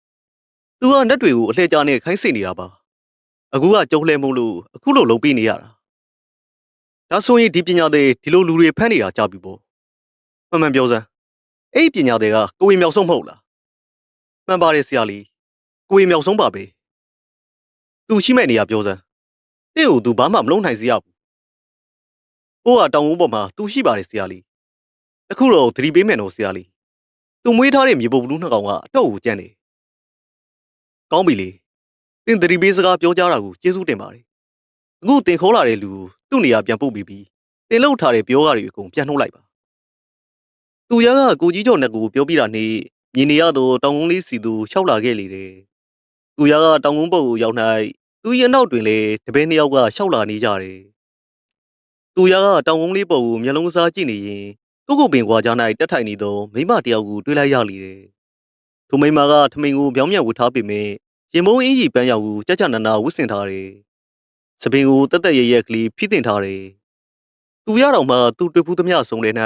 ။ तू ကနတ်တွေကိုအလှည့်ကြနဲ့ခိုင်းစိတ်နေတာပါ။အခုကကြုံလှဲမို့လို့အခုလိုလုံးပေးနေရတာ။ ဒါဆိုရင်ဒီပညာတွေဒီလိုလူတွေဖမ်းနေတာကြားပြီပေါ့မှန်မှန်ပြောစမ်းအဲ့ဒီပညာတွေကကိုယ်မြောက်ဆုံးမဟုတ်လားမှန်ပါတယ်ဆရာလေးကိုယ်မြောက်ဆုံးပါပဲသူရှိမဲ့နေရာပြောစမ်းတင့်ကိုသူဘာမှမလုံးနိုင်စေရဘူးဟိုကတောင်ဝန်းပေါ်မှာသူရှိပါတယ်ဆရာလေးတခုတော့သတိပေးမယ်နော်ဆရာလေးသူမွေးထားတဲ့မြေပုံဘလူးနှစ်ကောင်ကအတော့ကိုကြံ့နေကောင်းပြီလေတင်သတိပေးစကားပြောကြတာကိုကျေးဇူးတင်ပါတယ်အခုတင်ခေါ်လာတဲ့လူကို သူ့နေရာပြန်ပို့ပြီးပြီးတင်လောက်ထားတဲ့ပြောကားတွေအကုန်ပြန်နှုတ်လိုက်ပါ။သူရကကိုကြီးကျော်နဲ့ကိုပြောပြတာနေမြင်နေရတော့တောင်ကုန်းလေးစီသူလျှောက်လာခဲ့လေတယ်။သူရကတောင်ကုန်းပုတ်ကိုရောက်၌သူရဲ့နောက်တွင်လေတပည့်နှစ်ယောက်ကလျှောက်လာနေကြတယ်။သူရကတောင်ကုန်းလေးပုတ်ကိုမျက်လုံးစားကြည့်နေရင်ကိုကိုပင်ကွာကြား၌တက်ထိုင်နေသောမိမတယောက်ကိုတွေ့လိုက်ရလေတယ်။ထိုမိမကထမိန်ကိုပြောင်းပြန်ဝတ်ထားပေမဲ့ရင်မုံအင်းကြီးပန်းရောက်ကိုကြက်ကြနနာဝတ်ဆင်ထားတယ်။ စပင်ကိုတက်တက်ရရက်ကလေးဖိတင်ထားတယ်။သူရတော်မှသူတွေ့ဖူးသမျှဆုံးလေ၌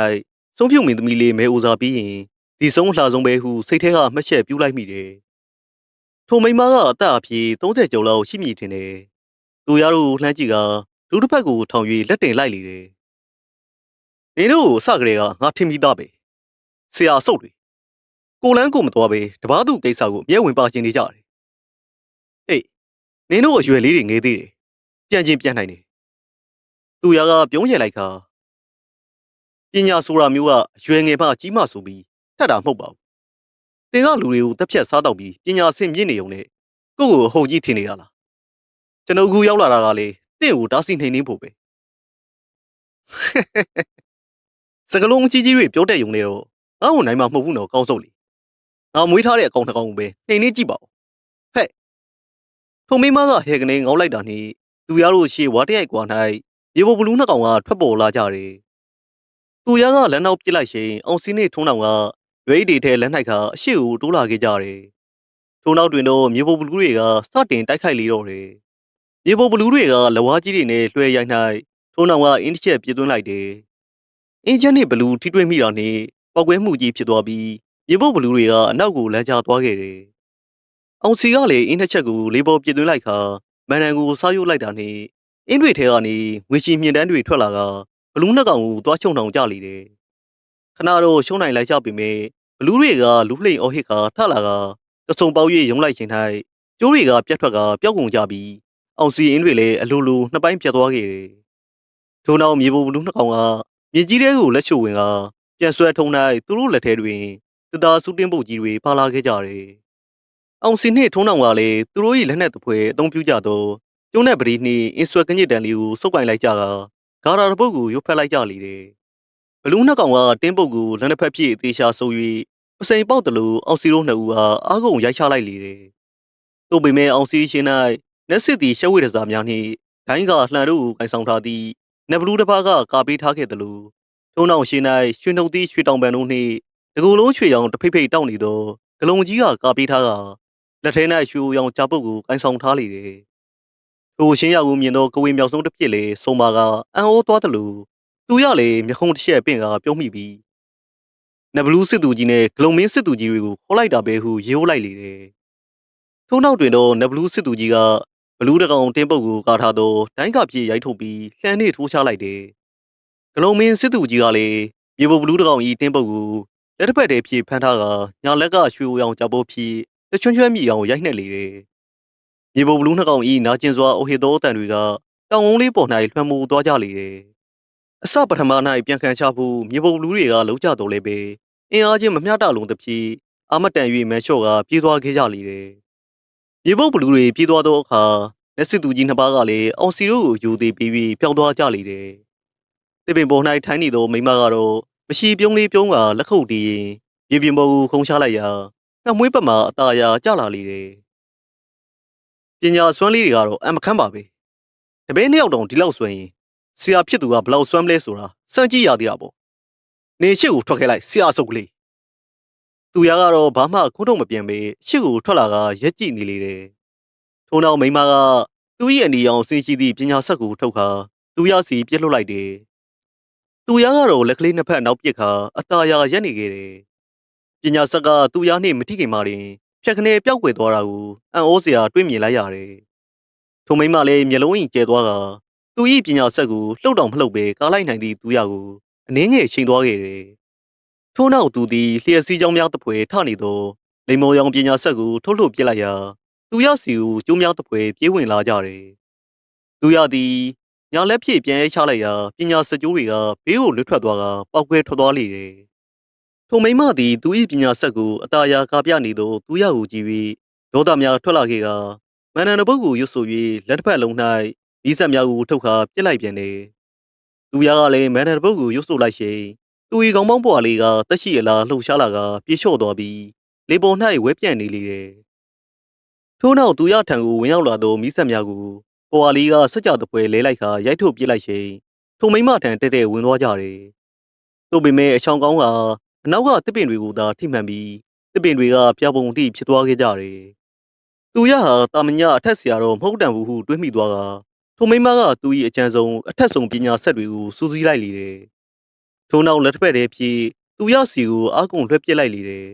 ဆုံးဖြုံမင်းသမီးလေးမဲဦးစားပြီးရင်ဒီဆုံးလှဆုံးပဲဟုစိတ်ထဲကမှတ်ချက်ပြူးလိုက်မိတယ်။ထိုမိမကအသက်အပြေ30ကျော်လောက်ရှိမည်ထင်တယ်။သူရတို့လှမ်းကြည့်ကလူတစ်ဖက်ကိုထောင်၍လက်တင်လိုက်လေတယ်။နေတို့အစကလေးကငါထင်မိသားပဲ။ဆရာအဆုတ်တွေကိုလန်းကိုမတော်ပဲတပားသူကိစ္စကိုအမြဲဝင်ပါရှင်နေကြတယ်ဟေးနင်တို့အရွယ်လေးတွေငေးသေးတယ် ပြန်ချင်းပြန်နိုင်တယ်သူရကပြုံးရလိုက်ခါပညာဆိုတာမျိုးကအရွယ်ငယ်မှကြီးမှဆိုပြီးထက်တာမဟုတ်ပါဘူးတင်ကလူတွေကိုတက်ဖြတ်စားတော့ပြီးပညာဆင့်မြင့်နေုံနဲ့ကိုယ့်ကိုအဟုတ်ကြီးထင်နေတာလားကျွန်တော်အခုရောက်လာတာကလေတင့်ကိုတားဆီးနှိမ်နှင်းဖို့ပဲစကလုံးကြီးကြီးတွေပြောတဲ့ယုံနေတော့ငါ့ကိုနိုင်မှာမဟုတ်ဘူးနော်ကောင်းစုပ်လေငါမွေးထားတဲ့အကောင်တစ်ကောင်ကိုပဲနှိမ်နှင်းကြည့်ပါဦးဟဲ့ထုံမိမကဟဲကနေငေါက်လိုက်တာနှင့် သူရတို့ရှေ့ဝါတရိုက်ကွာ၌ရေဘဘလူးနှစ်ကောင်ကထွက်ပေါ်လာကြတယ်သူရကလက်နောက်ပစ်လိုက်ရှင်အောင်စီးနေထုံးတော်ကရွေးတွေထဲလက်၌ကအရှိကိုတိုးလာခဲ့ကြတယ်ထုံနောက်တွင်တော့မြေဘဘလူးတွေကစတင်တိုက်ခိုက်လေတော့တယ်မြေဘဘလူးတွေကလဝါကြီးတွေနဲ့လွှဲရိုက်၌ထုံနောက်ကအင်းတစ်ချက်ပြစ်သွင်းလိုက်တယ်အင်ဂျင်နဲ့ဘလူးထိတွေ့မိတာနဲ့ပောက်ကွဲမှုကြီးဖြစ်သွားပြီးမြေပုတ်ဘလူးတွေကအနောက်ကိုလမ်းကျသွားခဲ့တယ်။အောင်စီကလည်းအင်းတစ်ချက်ကိုလေးပေါ်ပြစ်သွင်းလိုက်ခါ မန်နန်ကိုစားရုပ်လိုက်တာနဲ့အင်းတွေထဲကနေငွေချီမြင့်တန်းတွေထွက်လာကဘလူးနှစ်ကောင်ကိုတွားချုံတောင်ကြလေတယ်။ခဏတော့ရှုံးနိုင်လိုက်ကြပြီမဲ့ဘလူးတွေကလူးဖလိန်အော်ဟစ်ခါထလာကတဆုံပေါက်၍ရုံလိုက်ခြင်း၌ကျိုးတွေကပြတ်ထွက်ကပျောက်ကုန်ကြပြီးအောင်စီအင်းတွေလည်းအလိုလိုနှစ်ပိုင်းပြတ်သွားခဲ့တယ်။ထို့နောက်မြေပုံဘလူးနှစ်ကောင်ကမြေကြီးတဲကိုလက်ချိုဝင်ကပြန်ဆွဲထုံ၌သူတို့လက်ထဲတွင်တသားစုတင်းပုတ်ကြီးတွေပါလာခဲ့ကြတယ်။ အောင်စီနှင့်ထုံးနောင်ကလည်းသူတို့၏လက်နက်တစ်ဖွဲအုံပြုကြသောကျုံးတဲ့ပရီနှင့်အင်းဆွဲကညစ်တန်လေးကိုစုပ်ကင်လိုက်ကြကဂါရာတစ်ပုတ်ကိုရုပ်ဖက်လိုက်ကြလေတယ်။ဘလူးနှစ်ကောင်ကတင်းပုတ်ကိုလက်နှစ်ဖက်ပြည့်အသေးရှာဆို၍ပစိန်ပေါက်တလူအောင်စီတို့နှစ်ဦးဟာအားကုန်ရိုက်ချလိုက်လေတယ်။သို့ပေမဲ့အောင်စီရှင်၌နက်စစ်သည်ရှက်ဝိတစားများနှင့်ဒိုင်းကလှန်တို့ကိုကင်ဆောင်ထားသည့်နဘလူးတစ်ပါးကကာပေးထားခဲ့တယ်လို့ထုံးအောင်ရှင်း၌ရွှေနှုတ်သီးရွှေတောင်ပန်တို့နှင့်တကူလုံးရွှေရောင်တစ်ဖိတ်ဖိတ်တောက်နေသောဂလုံးကြီးကကာပေးထားက လက်ထဲ၌ရွှေရောင်ကြာပုတ်ကိုကန်ဆောင်ထားလေတယ်။ထိုရှင်းရကိုမြင်သောကဝေမြောက်ဆုံးတစ်ပြစ်လေဆုံမာကအံ့ဩသွားတယ်လို့သူရလေမျက်ခုံးတစ်ချက်ပင့်ကပြုံးမိပြီးနဘလူးစစ်သူကြီးနဲ့ဂလုံးမင်းစစ်သူကြီးတွေကိုခေါ်လိုက်တာပဲဟုရေဟုတ်လိုက်လေတယ်။ထို့နောက်တွင်တော့နဘလူးစစ်သူကြီးကဘလူးတကောင်တင်းပုတ်ကိုကာထားသောဒိုင်းကပြေရိုက်ထုတ်ပြီးလှမ်းနေထိုးချလိုက်တယ်။ဂလုံးမင်းစစ်သူကြီးကလည်းမြေပုံဘလူးတကောင်ဤတင်းပုတ်ကိုလက်တစ်ဖက်တည်းဖြည့်ဖမ်းထားကညာလက်ကရွှေအိုရောင်ကြပိုးဖြည့် တချွန်းချွန်းမြည်အောင်ရိုက်နှက်လေတယ်။မြေပုံဘလူးနှစ်ကောင်ဤနာကျင်စွာအုပ်ဟစ်သောအတန်တွေကတောင်ဝုန်းလေးပေါ်၌လွှမ်းမိုးသွားကြလေတယ်။အစပထမ၌ပြန်ခံချဖို့မြေပုံဘလူးတွေကလုံးကြတော်လဲပဲအင်အားချင်းမမျှတလုံးတစ်ပြေးအာမတန်၍မဲလျှော့ကပြေးသွားခဲ့ကြလေတယ်။မြေပုံဘလူးတွေပြေးသွားသောအခါလက်စစ်သူကြီးနှစ်ပါးကလည်းအောင်စီတို့ကိုယူသေးပြီးပြီးပျောက်သွားကြလေတယ်။တစ်ပင်ပေါ်၌ထိုင်းနေသောမိမကတော့မရှိပြုံးလေးပြုံးကလက်ခုပ်တီးရင်ရေပြင်ပေါ်ကိုခုံချလိုက်ရာ နှမွေးပတ်မှာအตาရာကျလာလေတယ်။ပညာစွမ်းလေးတွေကတော့အမခန့်ပါပဲ။တပည့်နှစ်ယောက်တောင်ဒီလောက်စွမ်းရင်ဆရာဖြစ်သူကဘလောက်စွမ်းမလဲဆိုတာစမ်းကြည့်ရသေးတာပေါ့။နေရှိကိုထွက်ခဲ့လိုက်ဆရာစုပ်ကလေး။သူရကတော့ဘာမှခုတော့မပြန်ပဲရှစ်ကိုထွက်လာကရက်ကြည့်နေလေတယ်။ထို့နောက်မိမကသူ့ရဲ့အနီရောင်ဆင်းရှိသည့်ပညာဆက်ကိုထုတ်ခါသူရစီပြစ်လွတ်လိုက်တယ်။သူရကတော့လက်ကလေးနှစ်ဖက်နောက်ပစ်ခါအตาရာရက်နေခဲ့တယ်။ပ ညာဆက်ကသူရနှင့်မထိခင်မှတင်ဖြက်ခနဲပျောက်ကွယ်သွားတာကိုအံ့ဩစရာတွေ့မြင်လိုက်ရတယ်။ထိုမိမလည်းမျက်လုံးရင်ကျဲသွားကသူ၏ပညာဆက်ကိုလှုပ်တောင်မလှုပ်ပဲကားလိုက်နိုင်သည့်သူရကိုအနှင်းငယ်ချိန်သွားခဲ့တယ်။ထို့နောက်သူသည်လျှက်စီးကြောင်းများတစ်ဖွဲထနေသောလိမ္မော်ရောင်ပညာဆက်ကိုထုတ်လွှတ်ပစ်လိုက်ရာသူရစီကိုကျိုးများတစ်ဖွဲပြေးဝင်လာကြတယ်။သူရသည်ညာလက်ဖြည့်ပြန်ရဲချလိုက်ရာပညာစကြိုးတွေကဘေးကိုလွတ်ထွက်သွားကပောက်ကွဲထွက်သွားလေတယ်။ ထိုမိမသည်သူ၏ပညာဆက်ကိုအตาယာကာပြနေသောသူရကိုကြည့်ပြီးဒေါသများထွက်လာခဲ့ကမန္တန်ပုတ်ကိုရွတ်ဆို၍လက်တစ်ဖက်လုံး၌ဤဆက်များကိုထုတ်ခါပြစ်လိုက်ပြန်တယ်။သူရကလည်းမန္တန်ပုတ်ကိုရွတ်ဆိုလိုက်ရှင်သူ၏ကောင်းပေါင်းပွားလေးကတက်ရှိအလားလှုပ်ရှားလာကပြေလျှော့သွားပြီးလေပေါ်၌ဝဲပြန့်နေလေတယ်။ထို့နောက်သူရထံကိုဝင်ရောက်လာသောမိဆက်များကိုပွာလီကစကြတပွဲလဲလိုက်ခါရိုက်ထုတ်ပြစ်လိုက်ချိန်ထိုမိမထံတက်တဲ့ဝင်သွားကြတယ်။သို့ပေမဲ့အချောင်ကောင်းက အနောက်ကတစ်ပင်တွေကိုသာထိမှန်ပြီးတစ်ပင်တွေကပြပုံတိဖြစ်သွားခဲ့ကြတယ်။သူရဟာတာမညအထက်ဆရာတော်မဟုတ်တန်ဘူးဟုတွေးမိသွားကထိုမိမကသူ၏အကြံဆုံးအထက်ဆုံးပညာဆက်တွေကိုစူးစီးလိုက်လေတယ်။ထို့နောက်လက်တစ်ဖက်တည်းဖြစ်သူရစီကိုအာကုန်လွှဲပစ်လိုက်လေတယ်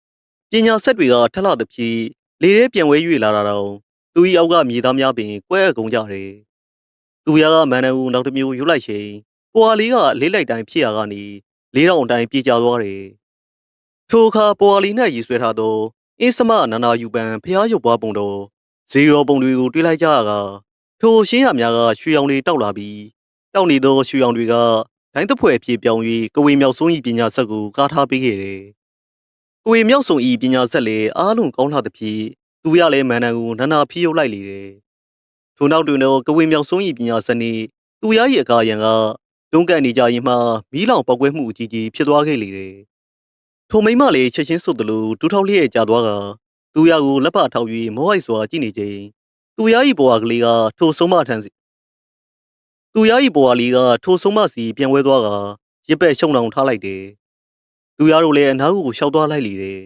။ပညာဆက်တွေကထက်လာသည်ဖြစ်လေထဲပြန်ဝဲ၍လာတာတော့သူ၏အောက်ကမြေသားများပင်ကွဲအကုန်ကြတယ်။သူရကမန်နန်ကိုနောက်တစ်မျိုးယူလိုက်ချိန်ပွာလီကလေးလိုက်တိုင်းဖြစ်ရကနေ လေးတောင်အတိုင်းပြေးကြသွားတယ်ထိုအခါပေါ်အလီ၌ရည်ဆွဲထားသောအင်းစမနာနာယူပန်ဖျားရုပ်ပွားပုံတော်ဇီရောပုံတွေကိုတွေ့လိုက်ကြရကထိုရှင်းရများကရွှေရောင်တွေတောက်လာပြီးတောက်နေသောရွှေရောင်တွေကဒိုင်းတဖွဲပြေပြောင်း၍ကဝေမြောက်ဆုံး၏ပညာဆက်ကိုကားထားပေးခဲ့တယ်။ကဝေမြောက်ဆုံး၏ပညာဆက်လည်းအားလုံးကောင်းလှသဖြင့်သူရလည်းမန္တန်ကိုနာနာဖြီးရုပ်လိုက်လေတယ်။ထိုနောက်တွင်တော့ကဝေမြောက်ဆုံး၏ပညာဆက်နှင့်သူရ၏အကာအယံက တွန်းကန်နေကြရင်မှမီးလောင်ပောက်ကွဲမှုအကြီးကြီးဖြစ်သွားခဲ့လေတယ်။ထိုမိမလေးချက်ချင်းဆုတ်သလိုဒူးထောက်လျက်ကြာသွားကသူရကိုလက်ဖထောက်၍မောဟိုက်စွာကြည့်နေချိန်သူရ၏ဘဝကလေးကထိုဆုံးမထမ်းစီသူရ၏ဘဝလေးကထိုဆုံးမစီပြန်ဝဲသွားကရစ်ပက်ရှုံတောင်ထားလိုက်တယ်။သူရတို့လည်းအနားကိုရှောက်သွားလိုက်လေတယ်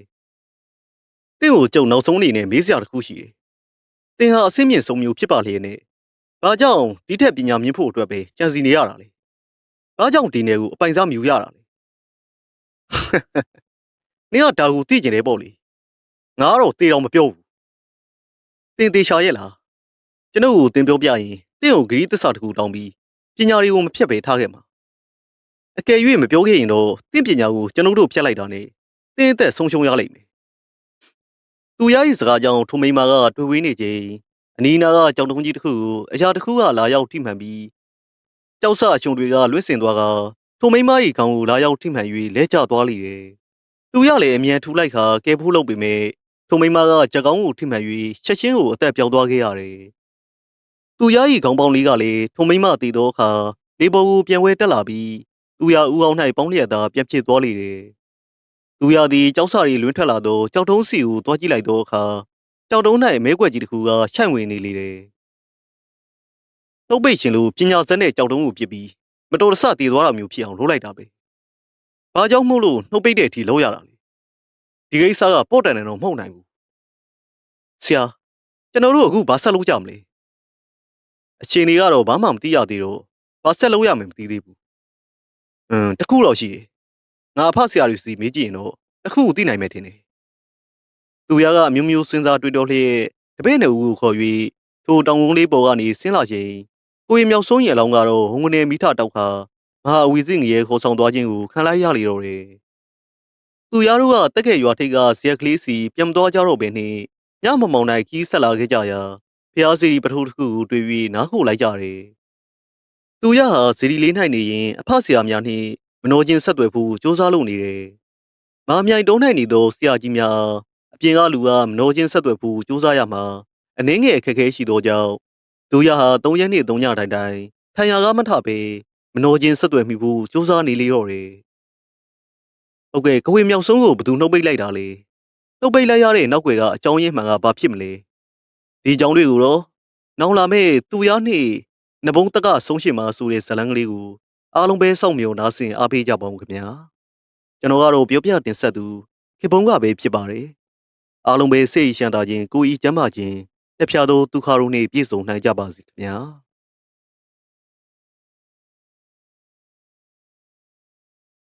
။တင့်ကိုကြုံနောက်ဆုံးအနေနဲ့မေးစရာတစ်ခုရှိတယ်။တင်ဟာအဆင့်မြင့်ဆုံးမျိုးဖြစ်ပါလျက်နဲ့ဘာကြောင့်ဒီထက်ပညာမြင့်ဖို့အတွက်ပဲကြံစီနေရတာလဲ။ ဘာကြောင့်ဒီနယ်ကိုအပိုင်စားမြူရတာလဲ။နင်ကဒါကိုသိကျင်တယ်ပေါ့လေ။ငါကတော့တေတော်မပြောဘူး။တင်သေးရှာရဲ့လား။ကျွန်ုပ်ကိုတင်ပြောပြရင်တင့်ကိုဂရီးသစ္စာတစ်ခုတောင်းပြီးပညာတွေကိုမဖြတ်ပဲထားခဲ့မှာ။အကယ်၍မပြောခဲ့ရင်တော့တင့်ပညာကိုကျွန်ုပ်တို့ဖြတ်လိုက်တာနဲ့တင်းအသက်ဆုံးရှုံးရလိမ့်မယ်။သူရရဲ့စကားကြောင့်ထိုမိန်းမကတွေ့ဝေးနေချိန်အနီးနားကကြောင်တုံးကြီးတစ်ခုကိုအရာတစ်ခုကလာရောက်ထိမှန်ပြီး ကြောက်ဆအရှုံတွေကလွင့်စင်သွားကထိုမိန်းမ၏ခေါင်းကိုလာရောက်ထိမှန်၍လဲကျသွားလိတယ်။သူရလည်းအမြန်ထူလိုက်ခါကဲဖိုးလုပ်ပေမဲ့ထိုမိန်းမကကြက်ကောင်းကိုထိမှန်၍ချက်ချင်းကိုအသက်ပြောင်းသွားခဲ့ရတယ်။သူရ၏ခေါင်းပေါင်းလေးကလည်းထိုမိန်းမတည်သောအခါလေပေါ်ကိုပြန်ဝဲတက်လာပြီးသူရဦးအောင်၌ပေါင်းလျက်သာပြန်ဖြစ်သွားလေတယ်။သူရသည်ကြောက်ဆရီလွင့်ထွက်လာသောကြောက်တုံးစီကိုတွားကြည့်လိုက်သောအခါကြောက်တုံး၌မဲကွက်ကြီးတစ်ခုကခြံ့ဝင်နေလေတယ်။ နှုတ်ပိတ်ရှင်လိုပညာစက်နဲ့ကြောက်တုံးကိုပြစ်ပြီးမတော်တဆတည်သွားတာမျိုးဖြစ်အောင်လုပ်လိုက်တာပဲ။ဘာကြောင့်မို့လို့နှုတ်ပိတ်တဲ့အထိလုပ်ရတာလဲ။ဒီကိစ္စကပေါ့တန်တယ်တော့မဟုတ်နိုင်ဘူး။ဆရာကျွန်တော်တို့အခုဘာဆက်လုပ်ကြမလဲ။အချိန်တွေကတော့ဘာမှမသိရသေးတော့ဘာဆက်လုပ်ရမယ်မသိသေးဘူး။အင်းတခုတော့ရှိတယ်။ငါအဖဆရာတွေစီမေးကြည့်ရင်တော့တခုသိနိုင်မယ်ထင်တယ်။သူရကအမျိုးမျိုးစဉ်းစားတွေးတောလျက်တပည့်နယ်ဦးကိုခေါ်၍ထိုတောင်ကုန်းလေးပေါ်ကနေဆင်းလာချိန် ကိုရင်မြောက်ဆုံးရလောင်းကတော့ဟိုငနေမိထတောက်ခါမဟာအဝီစစ်ငရဲခေါ်ဆောင်သွားခြင်းကိုခံလိုက်ရလေတော့တယ်။သူရတို့ကတက်ခဲ့ရွာထိပ်ကဇက်ကလေးစီပြန်မသွားကြတော့ဘဲနဲ့ညမမောင်နိုင်ကြီးဆက်လာခဲ့ကြရာဖျားစီပထိုးတစ်ခုကိုတွေ့ပြီးနားခိုလိုက်ကြတယ်။သူရဟာဇီဒီလေး၌နေရင်အဖဆရာများနှင့်မနောချင်းဆက်သွယ်ဖို့စူးစမ်းလုပ်နေတယ်။မာမြိုင်တုံး၌နေသောဆရာကြီးများအပြင်ကလူကမနောချင်းဆက်သွယ်ဖို့စူးစမ်းရမှာအနှင်းငယ်အခက်အခဲရှိသောကြောင့် သူရဟာ၃ရက်နေ့၃ညတိုင်တိုင်ထိုင်ရာကမထပဲမနောချင်းဆက်သွယ်မိဖို့စူးစမ်းနေလေတော့တယ်။ဟုတ်ကဲ့ကဝေမြောက်ဆုံးကိုဘယ်သူနှုတ်ပိတ်လိုက်တာလဲ။နှုတ်ပိတ်လိုက်ရတဲ့နောက်ွယ်ကအကြောင်းရင်းမှန်ကဘာဖြစ်မလဲ။ဒီအကြောင်းတွေကိုတော့နောင်လာမဲ့သူရနှင့်နဘုံတက်ကဆုံးရှင်မှာဆိုတဲ့ဇလန်းကလေးကိုအားလုံးပဲစောင့်မျှော်နားဆင်အားပေးကြပါဦးခင်ဗျာ။ကျွန်တော်ကတော့ပြောပြတင်ဆက်သူခေပုံးကပဲဖြစ်ပါတယ်။အားလုံးပဲစိတ်ရှမ်းသာခြင်းကိုယ်ဤကျမ်းမာခြင်း လက်ဖြာသောဒုက္ခတို့နှင့်ပြည့်စုံနိုင်ကြပါစေခင်ဗျာ။